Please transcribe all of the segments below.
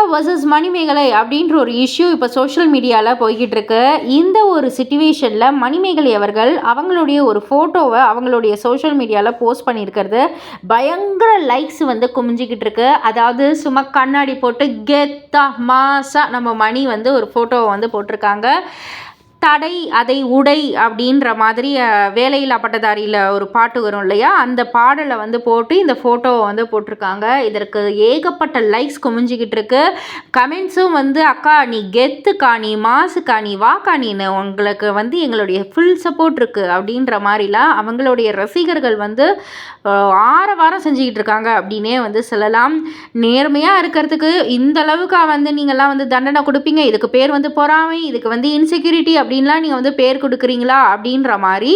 Priyanka versus Manimekalai அப்படின்ற ஒரு issue இப்போ சோஷியல் மீடியாவில் போய்கிட்டு இருக்கு இந்த ஒரு சுச்சுவேஷனில் மணிமேகலை அவர்கள் அவங்களுடைய ஒரு ஃபோட்டோவை அவங்களுடைய சோஷியல் மீடியாவில் போஸ்ட் பண்ணியிருக்கிறது. பயங்கர லைக்ஸ் வந்து குமிஞ்சிக்கிட்டு இருக்கு அதாவது சும்மா கண்ணாடி போட்டு கெத்தா மாசா நம்ம மணி வந்து ஒரு ஃபோட்டோவை வந்து போட்டிருக்காங்க. தடை அதை உடை அப்படின்ற மாதிரி வேலையில்லா பட்டதாரியில் ஒரு பாட்டு வரும் இல்லையா? அந்த பாடலை வந்து போட்டு இந்த ஃபோட்டோவை வந்து போட்டிருக்காங்க. இதற்கு ஏகப்பட்ட லைக்ஸ் குமிஞ்சிக்கிட்டு இருக்கு. கமெண்ட்ஸும் வந்து அக்கா நீ கெத்து காணி மாசு காணி வாக்காணின்னு உங்களுக்கு வந்து எங்களுடைய ஃபுல் சப்போர்ட் இருக்குது அப்படின்ற மாதிரிலாம் அவங்களுடைய ரசிகர்கள் வந்து ஆற வாரம் செஞ்சுக்கிட்டு இருக்காங்க அப்படின்னே வந்து சொல்லலாம். நேர்மையாக இருக்கிறதுக்கு இந்த அளவுக்கு வந்து நீங்கள்லாம் வந்து தண்டனை கொடுப்பீங்க. இதுக்கு பேர் வந்து பொறாமை இதுக்கு வந்து இன்செக்யூரிட்டி அப்படின்லாம் நீங்கள் வந்து பேர் கொடுக்குறீங்களா? அப்படின்ற மாதிரி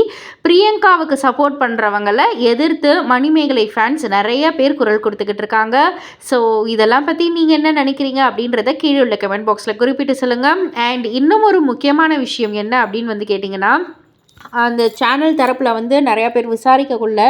பிரியங்காவுக்கு சப்போர்ட் பண்ணுறவங்களை எதிர்த்து மணிமேகலை ஃபேன்ஸ் நிறைய பேர் குரல் கொடுத்துக்கிட்டு இருக்காங்க. ஸோ இதெல்லாம் பற்றி நீங்கள் என்ன நினைக்கிறீங்க அப்படின்றத கீழே உள்ள கமெண்ட் பாக்ஸில் குறிப்பிட்டு சொல்லுங்கள் அண்ட் இன்னும் ஒரு முக்கியமான விஷயம் என்ன அப்படின்னு வந்து கேட்டிங்கன்னா அந்த சேனல் தரப்பில் வந்து நிறையா பேர் விசாரிக்கக்குள்ள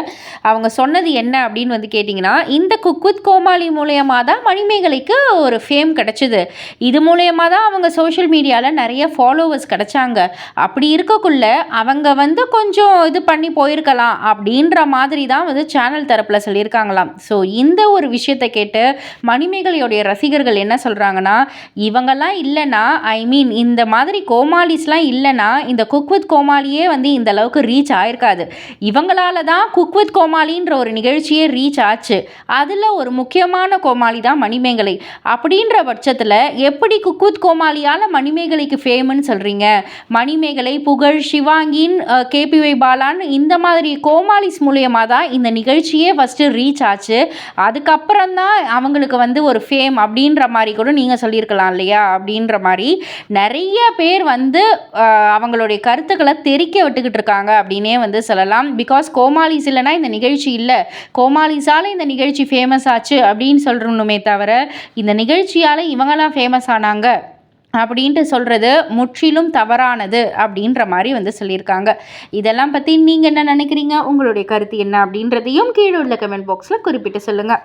அவங்க சொன்னது என்ன அப்படின்னு வந்து கேட்டிங்கன்னா இந்த குக்வித் கோமாளி மூலயமா தான் மணிமேகலைக்கு ஒரு ஃபேம் கிடச்சிது. இது மூலயமா தான் அவங்க சோஷியல் மீடியாவில் நிறைய ஃபாலோவர்ஸ் கிடச்சாங்க. அப்படி இருக்கக்குள்ள அவங்க வந்து கொஞ்சம் இது பண்ணி போயிருக்கலாம் அப்படின்ற மாதிரி தான் வந்து சேனல் தரப்பில் சொல்லியிருக்காங்களாம். ஸோ இந்த ஒரு விஷயத்தை கேட்டு மணிமேகலையோடைய ரசிகர்கள் என்ன சொல்கிறாங்கன்னா இவங்கெல்லாம் இல்லைன்னா ஐ மீன் இந்த மாதிரி கோமாளிஸ்லாம் இல்லைன்னா இந்த குக்வித் கோமாளியே வந்து வந்து இந்த அளவுக்கு ரீச் ஆயிருக்காது. இவங்களால தான் குக் வித் கோமாளின்ற ஒரு நிகழ்ச்சியே ரீச் ஆச்சு. அதில் ஒரு முக்கியமான கோமாளி தான் மணிமேகலை. அப்படின்ற பட்சத்தில் எப்படி குக் வித் கோமாளியால் மணிமேகலைக்கு ஃபேமுன்னு சொல்கிறீங்க மணிமேகலை புகழ் சிவாங்கின் கேபிஒய் பாலான்னு இந்த மாதிரி கோமாளிஸ் மூலியமாக தான் இந்த நிகழ்ச்சியே ஃபஸ்ட்டு ரீச் ஆச்சு. அதுக்கப்புறம் தான் அவங்களுக்கு வந்து ஒரு ஃபேம் அப்படின்ற மாதிரி கூட நீங்கள் சொல்லியிருக்கலாம் இல்லையா? அப்படின்ற மாதிரி நிறைய பேர் வந்து அவங்களுடைய கருத்துக்களை தெரிக்க கஷ்டப்பட்டுக்கிட்டு இருக்காங்க அப்படின்னே வந்து சொல்லலாம். பிகாஸ் கோமாலிஸ் இல்லைனா இந்த நிகழ்ச்சி இல்லை. கோமாலிஸால் இந்த நிகழ்ச்சி ஃபேமஸ் ஆச்சு அப்படின்னு சொல்கிறணுமே தவிர இந்த நிகழ்ச்சியால் இவங்கெல்லாம் ஃபேமஸ் ஆனாங்க அப்படின்ட்டு சொல்கிறது முற்றிலும் தவறானது அப்படின்ற மாதிரி வந்து சொல்லியிருக்காங்க. இதெல்லாம் பற்றி நீங்கள் என்ன நினைக்கிறீங்க? உங்களுடைய கருத்து என்ன அப்படின்றதையும் கீழே உள்ள கமெண்ட் பாக்ஸில் குறிப்பிட்டு சொல்லுங்கள்